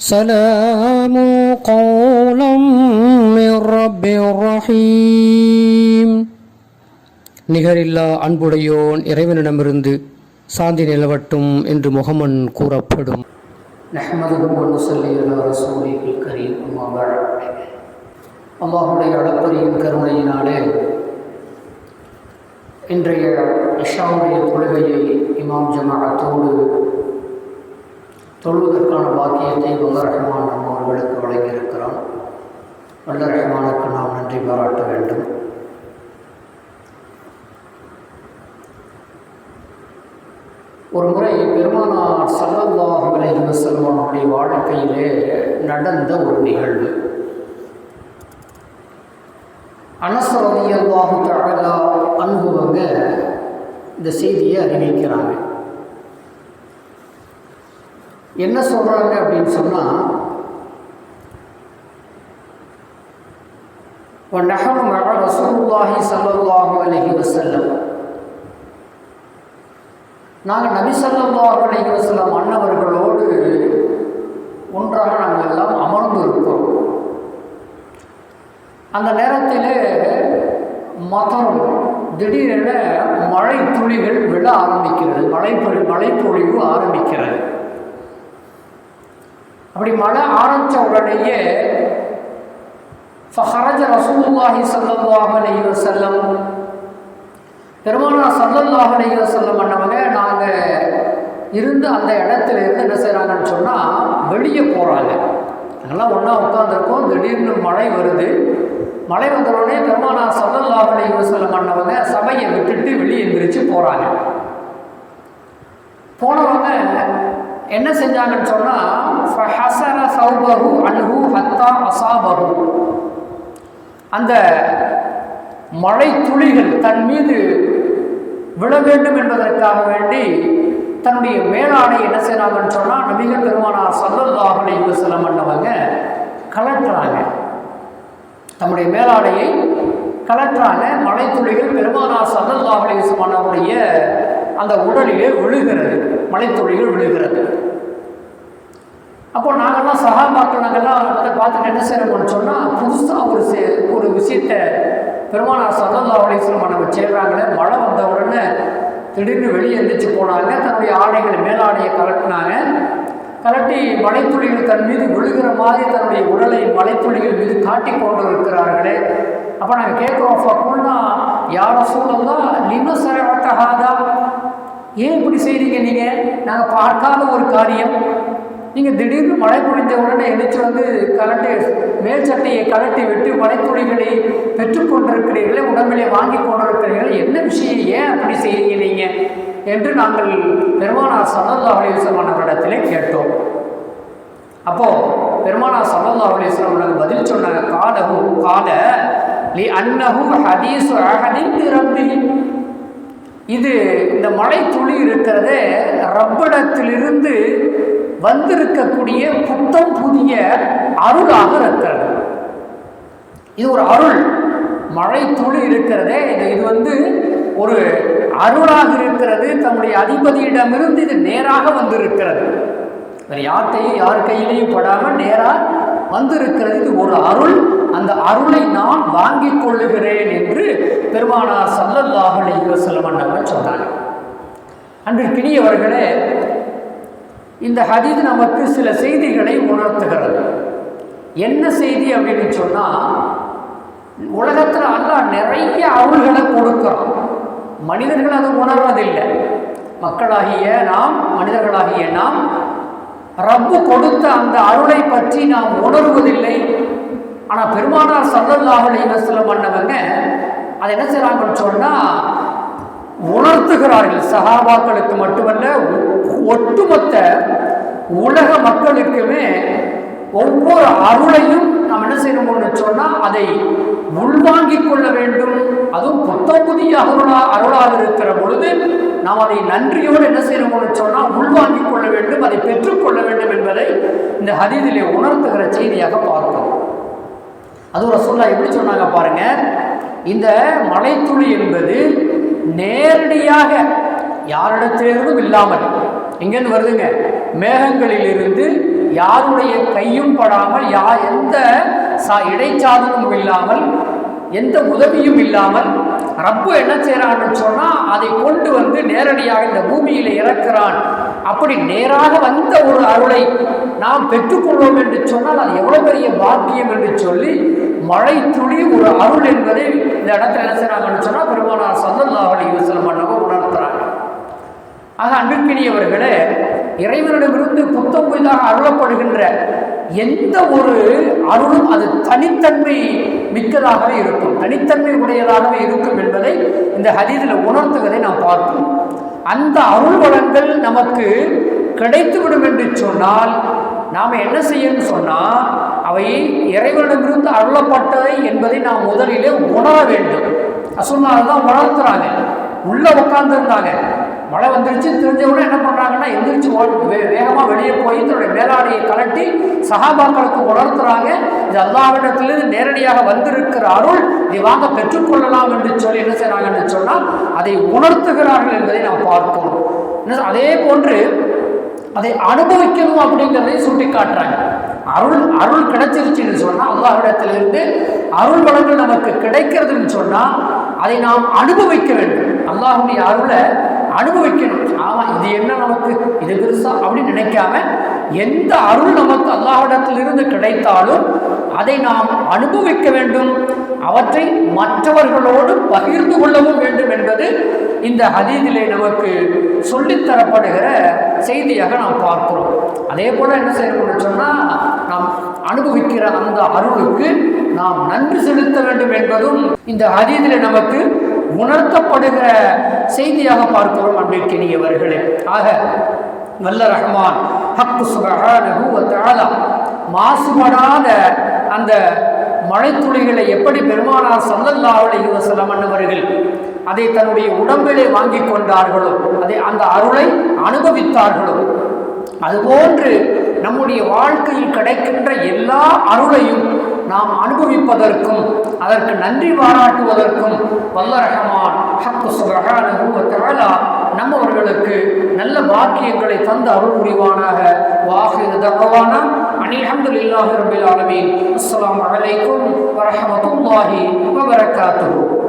سلام قولا من رب رحيم நிகரில்லா அன்புடையோன் இறைவனிடமிருந்து சாந்தி நிலவட்டும் என்று முகமன் கூறப்படும் அல்லாஹுடைய அளப்பரியின் கருணையினாலே இன்றைய இஷாவுடைய தொழுகையை இமாம் ஜமாஅத்தோடு தொழுவதற்கான பாக்கியத்தை வல்ல ரஹ்மான் நம்ம அவர்களுக்கு வழங்கியிருக்கிறான். வல்ல ரஹ்மானுக்கு நாம் நன்றி பாராட்ட வேண்டும். ஒரு முறை பெருமானார் சல்லல்லாஹு அலைஹி செல்வனுடைய வாழ்க்கையிலே நடந்த ஒரு நிகழ்வு. அனஸ் ரலியல்லாஹு தஆலா இந்த செய்தியை அறிவிக்கிறாங்க. என்ன சொல்கிறாங்க அப்படின்னு சொன்னால் ونحن مع رسول الله صلى الله நாங்கள் நபி சல்லாஹ் அலைஹி வசல்லம் அன்னவர்களோடு ஒன்றாக நாங்கள் எல்லாம் அமர்ந்து இருக்கிறோம். அந்த நேரத்தில் மதம் திடீரென மழை துளிகள் விழ ஆரம்பிக்கிறது மழை மழைப்பொழிவு ஆரம்பிக்கிறது. அப்படி மழை ஆரம்பித்த உடனேயே ஃபஹரஜ ரசூல்லாஹி ஸல்லல்லாஹு அலைஹி வஸல்லம். பெருமானா ஸல்லல்லாஹு அலைஹி வஸல்லம் பண்ணவங்க நாங்கள் இருந்து அந்த இடத்துல இருந்து என்ன செய்கிறாங்கன்னு சொன்னால் வெளியே போகிறாங்க நல்லா ஒன்றா உட்காந்துருக்கோம் திடீர்னு மழை வருது. மழை வந்தவுடனே பெருமானா ஸல்லல்லாஹு அலைஹி வஸல்லம் பண்ணவங்க சபையை விட்டுட்டு வெளியே எந்திரிச்சு போகிறாங்க போனவங்க என்ன செஞ்சாங்கன்னு சொன்னால் ஃபஹசர சௌபஹு அன்ஹு ஹத்தா அசாபஹு. அந்த மழை துளிகள் தன் மீது விழ வேண்டும் என்பதற்காக வேண்டி தன்னுடைய மேலாடை என்ன செய்கிறாங்கன்னு சொன்னால் நபிகள் பெருமானார் சல்லல்லாஹு அலைஹி வஸல்லம் பண்ணவங்க கலட்டுறாங்க தம்முடைய மேலாடையை கலற்றாங்க. மழை துளிகள் பெருமானார் சல்லல்லாஹு அலைஹி வஸல்லம் அந்த உடலிலே விழுகிறது. மலைத்துளிகள் விழுகிறது. அப்போ நாங்கள்லாம் சகாபாக்கள் நாங்கள்லாம் அதை பார்த்துட்டு என்ன செய்யணும்னு சொன்னால் புதுசாக ஒரு சே ஒரு விஷயத்தை பெருமானார் சல்லல்லா அலிஸ்லம் நம்ம சேர்றாங்களே மழை வந்த உடனே திடீர்னு வெளியே எந்திரிச்சு போனாங்க. தன்னுடைய ஆடைகளை மேலாடையை கலட்டினாங்க. கலட்டி மலைத்துளிகள் தன் மீது விழுகிற மாதிரி தன்னுடைய உடலை மலைத்துளிகள் மீது காட்டி கொண்டு இருக்கிறார்களே அப்போ நாங்கள் கேட்குறோம் ஃபக்குல்னா யார சூழல் தான் நின்னும் சரவட்டகாதா ஏன் இப்படி செய்கிறீங்க நீங்கள் நாங்கள் பார்க்காத ஒரு காரியம். நீங்கள் திடீர்னு மழை பொழிந்த உடனே எழுச்சி வந்து கலட்டி மேல் சட்டையை கலட்டி விட்டு மலைத்துளிகளை பெற்றுக்கொண்டிருக்கிறீர்களே உடம்பிலே வாங்கி கொண்டிருக்கிறீர்களே என்ன விஷயம்? ஏன் அப்படி செய்கிறீங்க நீங்கள் என்று நாங்கள் பெருமானார் சல்லல்லா அலிவசமானவரிடத்திலே கேட்டோம். அப்போது பெருமானார் சல்லல்லா அலிவசம் பதில் சொன்னாங்க காலகு கால லி அன்னஹு ஹதீஸ் அஹதின் ரப்பி இது இந்த மழை துளி இருக்கிறது ரப்பிடத்திலிருந்து வந்திருக்கக்கூடிய புத்தம் புதிய அருளாக இருக்கிறது. இது ஒரு அருள். மழை துளி இருக்கிறதே. இது இது வந்து ஒரு அருளாக இருக்கிறது. தம்முடைய அதிபதியிடமிருந்து இது நேராக வந்திருக்கிறது. வேறு யார்கிட்டையும் யார் கையிலையும் படாமல் நேராக வந்திருக்கிறது. இது ஒரு அருள். அருளை நான் வாங்கிக் கொள்ளுகிறேன் என்று பெருமானார் சல்லல்லாஹ் அலைஹி வஸல்லம் அவர்கள் சொன்னாங்க அன்றிற்கினியவர்களே இந்த ஹதீத் நமக்கு சில செய்திகளை உணர்த்துகிறது. என்ன செய்தி அப்படின்னு சொன்னால் உலகத்தில் அல்லாஹ் நிறைய அருள்களை கொடுக்குறோம் மனிதர்கள் அதை உணர்வதில்லை. மக்களாகிய நாம் மனிதர்களாகிய நாம் ரப்பு கொடுத்த அந்த அருளை பற்றி நாம் உணர்வதில்லை ஆனால் பெருமானார் சல்லல்லாஹ் அலைவசலம் பண்ணவங்க அதை என்ன செய்கிறாங்கன்னு சொன்னால் உணர்த்துகிறார்கள். சகாபாக்களுக்கு மட்டுமல்ல ஒட்டுமொத்த உலக மக்களுக்குமே ஒவ்வொரு அருளையும் நாம் என்ன செய்யணும்னு சொன்னால் அதை உள்வாங்கிக் கொள்ள வேண்டும். அதுவும் புத்தம் புதிய அருளா அருளாக இருக்கிற பொழுது நாம் அதை நன்றியோடு என்ன செய்யணும்னு சொன்னால் உள்வாங்கிக் கொள்ள வேண்டும் அதை பெற்றுக்கொள்ள வேண்டும் என்பதை இந்த ஹதீதிலே உணர்த்துகிற செய்தியாக பார்க்கிறோம். அது ரசோல்லா எப்படி சொன்னாங்க பாருங்க? இந்த மலைத்துளி என்பது நேரடியாக யாரிடத்திலிருந்தும் இல்லாமல் எங்கேருந்து வருதுங்க? மேகங்களிலிருந்து யாருடைய கையும் படாமல் யா எந்த சா இடைச்சாதனமும் இல்லாமல் எந்த உதவியும் இல்லாமல் ரப்பு என்ன செய்கிறான்னு சொன்னால் அதை கொண்டு வந்து நேரடியாக இந்த பூமியில் இறக்கிறான். அப்படி நேராக வந்த ஒரு அருளை நாம் பெற்றுக்கொள்வோம் என்று சொன்னால் அது எவ்வளோ பெரிய பாக்கியம் என்று சொல்லி மழை துளி ஒரு அருள் என்பதை இந்த இடத்துல என்ன செய்கிறாங்கன்னு சொன்னால் பெருமானார் சல்லல்லா அலி வசலம் பண்ணவங்க உணர்த்துறாங்க ஆக அன்பிற்கினியவர்களே இறைவனிடமிருந்து புத்தம் புதிதாக அருளப்படுகின்ற எந்த ஒரு அருளும் அது தனித்தன்மை மிக்கதாகவே இருக்கும். தனித்தன்மை உடையதாகவே இருக்கும் என்பதை இந்த ஹதீதில் உணர்த்துவதை நாம் பார்ப்போம். அந்த அருள் வளங்கள் நமக்கு கிடைத்துவிடும் என்று சொன்னால் நாம் என்ன செய்யணும்னு சொன்னால் அவை இறைவனிடமிருந்து அருளப்பட்டதை என்பதை நாம் முதலிலே உணர வேண்டும். அசுனால தான் உணர்த்துறாங்க உள்ளே உட்காந்துருந்தாங்க மழை வந்துருச்சு தெரிஞ்சவுடனே என்ன பண்ணுறாங்கன்னா எந்திரிச்சு வே வேகமாக வெளியே போய் தன்னுடைய மேலாடையை கலட்டி சகாபாக்களுக்கு உணர்த்துறாங்க. இது அல்லாவிடத்திலிருந்து நேரடியாக வந்திருக்கிற அருள் இதை வாங்க பெற்றுக்கொள்ளலாம் என்று சொல்லி என்ன செய்கிறாங்கன்னு சொன்னால் அதை உணர்த்துகிறார்கள் என்பதை நாம் பார்ப்போம் அதே போன்று அதை அனுபவிக்கணும் அப்படிங்கிறதை சுட்டி காட்டுறாங்க அருள் அருள் கிடைச்சிருச்சுன்னு சொன்னால் அல்லாஹிடத்திலிருந்து அருள் வளங்கள் நமக்கு கிடைக்கிறதுன்னு சொன்னால் அதை நாம் அனுபவிக்க வேண்டும். அல்லாஹுடைய அருளை அனுபவிக்கணும். ஆமாம் இது என்ன நமக்கு? இது பெருசா அப்படின்னு நினைக்காம எந்த அருள் நமக்கு அல்லாஹிடத்திலிருந்து கிடைத்தாலும் அதை நாம் அனுபவிக்க வேண்டும். அவற்றை மற்றவர்களோடு பகிர்ந்து கொள்ளவும் வேண்டும் என்பது இந்த ஹதீதிலே நமக்கு சொல்லித்தரப்படுகிற செய்தியாக நாம் பார்க்கிறோம். அதே போல் என்ன செய்யணும்னு சொன்னால் நாம் அனுபவிக்கிற அந்த அருளுக்கு நாம் நன்றி செலுத்த வேண்டும் என்பதும் இந்த ஹதீதில் நமக்கு உணர்த்தப்படுகிற செய்தியாக பார்க்கிறோம் அன்பிற்கினியவர்களே. ஆக நல்ல ரஹ்மான் ஹக்கு சுபஹானஹு மாசுபடாத அந்த மழைத்துளிகளை எப்படி பெருமானார் சல்லல்லா அலைஹி வஸல்லம் அன்னவர்கள் அதை தன்னுடைய உடம்பிலே வாங்கி கொண்டார்களோ அதை அந்த அருளை அனுபவித்தார்களோ அதுபோன்று நம்முடைய வாழ்க்கையில் கிடைக்கின்ற எல்லா அருளையும் நாம் அனுபவிப்பதற்கும் அதற்கு நன்றி பாராட்டுவதற்கும் வல்ல ரஹமான் அவர்களுக்கு நல்ல பாக்கியங்களை தந்த அருள் புரிவானாக. வாஹிர் தகவான. அனில் அஹமதுல்லாஹி ரபில் ஆலமீன். அஸ்ஸலாமு அலைக்கும் வரஹமத்துல்லாஹி வபரகாத்துஹு.